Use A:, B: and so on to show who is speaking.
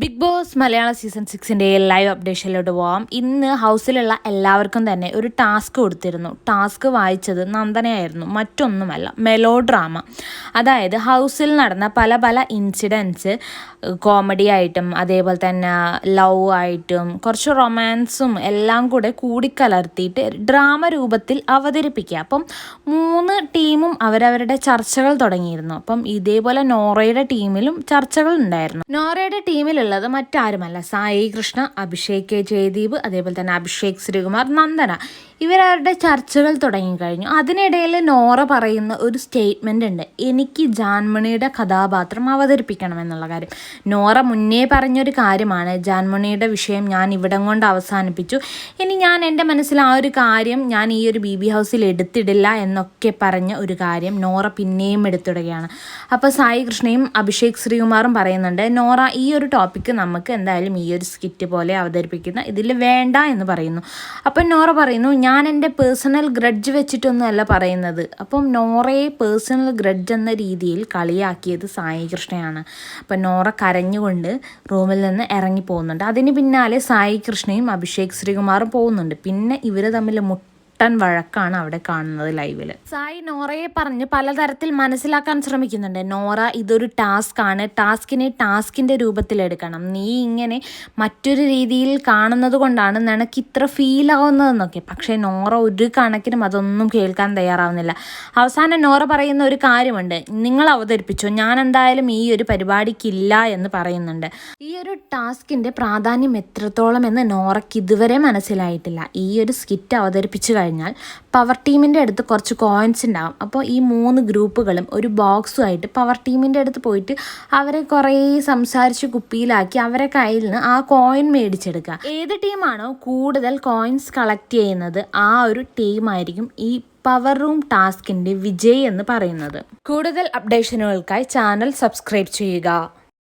A: Big boss മലയാള season സിക്സിന്റെ live അപ്ഡേഷനിലോട്ട് പോവാം. ഇന്ന് ഹൗസിലുള്ള എല്ലാവർക്കും തന്നെ ഒരു ടാസ്ക് കൊടുത്തിരുന്നു. ടാസ്ക് വായിച്ചത് നന്ദനയായിരുന്നു. മറ്റൊന്നുമല്ല മെലോ ഡ്രാമ അതായത് ഹൗസിൽ നടന്ന പല പല ഇൻസിഡൻസ് കോമഡി ആയിട്ടും അതേപോലെ തന്നെ ലവ് ആയിട്ടും കുറച്ച് റൊമാൻസും എല്ലാം കൂടെ കൂടിക്കലർത്തിയിട്ട് ഡ്രാമ രൂപത്തിൽ അവതരിപ്പിക്കുക. അപ്പം മൂന്ന് ടീമും അവരവരുടെ ചർച്ചകൾ തുടങ്ങിയിരുന്നു. അപ്പം ഇതേപോലെ നോറയുടെ ടീമിലും ചർച്ചകൾ ഉണ്ടായിരുന്നു. നോറയുടെ ടീമിലുള്ളത് മറ്റാരുമല്ല. സായി കൃഷ്ണ അഭിഷേക് കെ. ജയദീപ് അതേപോലെ തന്നെ അഭിഷേക് ശ്രീകുമാർ നന്ദന. ഇവരവരുടെ ചർച്ചകൾ തുടങ്ങിക്കഴിഞ്ഞു. അതിനിടയിൽ നോറ പറയുന്ന ഒരു സ്റ്റേറ്റ്മെന്റ് ഉണ്ട്. എനിക്ക് ജാൻമണിയുടെ കഥാപാത്രം അവതരിപ്പിക്കണം എന്നുള്ള കാര്യം. നോറ മുന്നേ പറഞ്ഞൊരു കാര്യമാണ്. ജാൻമണിയുടെ വിഷയം ഞാൻ ഇവിടം കൊണ്ട് അവസാനിപ്പിച്ചു. ഇനി ഞാൻ എന്റെ മനസ്സിൽ ആ ഒരു കാര്യം ഞാൻ ഈ ഒരു ബി ബി ഹൗസിൽ എടുത്തിടില്ല എന്നൊക്കെ പറഞ്ഞ ഒരു കാര്യം നോറ പിന്നെയും എടുത്തിടുകയാണ്. അപ്പോൾ സായി കൃഷ്ണയും അഭിഷേക് ശ്രീകുമാറും പറയുന്നുണ്ട് നോറ ഈ ഒരു ടോപ്പിക്ക് നമുക്ക് എന്തായാലും ഈ ഒരു സ്കിറ്റ് പോലെ അവതരിപ്പിക്കുന്ന ഇതിൽ വേണ്ട എന്ന് പറയുന്നു. അപ്പം നോറ പറയുന്നു ഞാൻ എന്റെ പേഴ്സണൽ ഗ്രഡ്ജ് വെച്ചിട്ടൊന്നുമല്ല പറയുന്നത്. അപ്പം നോറയെ പേഴ്സണൽ ഗ്രഡ്ജ് എന്ന രീതിയിൽ കളിയാക്കിയത് സായി കൃഷ്ണയാണ്. അപ്പം നോറ കരഞ്ഞുകൊണ്ട് റൂമിൽ നിന്ന് ഇറങ്ങി പോകുന്നുണ്ട്. അതിന് പിന്നാലെ സായി കൃഷ്ണയും അഭിഷേക് ശ്രീകുമാറും പോകുന്നുണ്ട്. പിന്നെ ഇവർ തമ്മിൽ മുട്ട ഒട്ടൻ വഴക്കാണ് അവിടെ കാണുന്നത് ലൈവിൽ സായി നോറയെ പറഞ്ഞ് പലതരത്തിൽ മനസ്സിലാക്കാൻ ശ്രമിക്കുന്നുണ്ട്. നോറ ഇതൊരു ടാസ്ക് ആണ്. ടാസ്കിനെ ടാസ്കിന്റെ രൂപത്തിലെടുക്കണം നീ ഇങ്ങനെ മറ്റൊരു രീതിയിൽ കാണുന്നത് കൊണ്ടാണ് നിനക്ക് ഇത്ര ഫീൽ ആവുന്നതെന്നൊക്കെ. പക്ഷേ നോറ ഒരു കണക്കിനും അതൊന്നും കേൾക്കാൻ തയ്യാറാവുന്നില്ല. അവസാനം നോറ പറയുന്ന ഒരു കാര്യമുണ്ട്. നിങ്ങൾ അവതരിപ്പിച്ചു. ഞാൻ എന്തായാലും ഈ ഒരു പരിപാടിക്കില്ല എന്ന് പറയുന്നുണ്ട്. ഈ ഒരു ടാസ്കിന്റെ പ്രാധാന്യം എത്രത്തോളം എന്ന് നോറയ്ക്ക് ഇതുവരെ മനസ്സിലായിട്ടില്ല. ഈ ഒരു സ്കിറ്റ് അവതരിപ്പിച്ചു കഴിഞ്ഞാൽ പവർ ടീമിന്റെ അടുത്ത് കുറച്ച് കോയിൻസ് ഉണ്ടാകും അപ്പോൾ ഈ മൂന്ന് ഗ്രൂപ്പുകളും ഒരു ബോക്സുമായിട്ട് പവർ ടീമിന്റെ അടുത്ത് പോയിട്ട് അവരെ കുറേ സംസാരിച്ച് കുപ്പിയിലാക്കി അവരെ കയ്യിൽ നിന്ന് ആ കോയിൻ മേടിച്ചെടുക്കുക. ഏത് ടീമാണോ കൂടുതൽ കോയിൻസ് കളക്ട് ചെയ്യുന്നത് ആ ഒരു ടീമായിരിക്കും ഈ പവർ റൂം ടാസ്കിന്റെ വിജയ് എന്ന് പറയുന്നത്. കൂടുതൽ അപ്ഡേഷനുകൾക്കായി ചാനൽ സബ്സ്ക്രൈബ് ചെയ്യുക.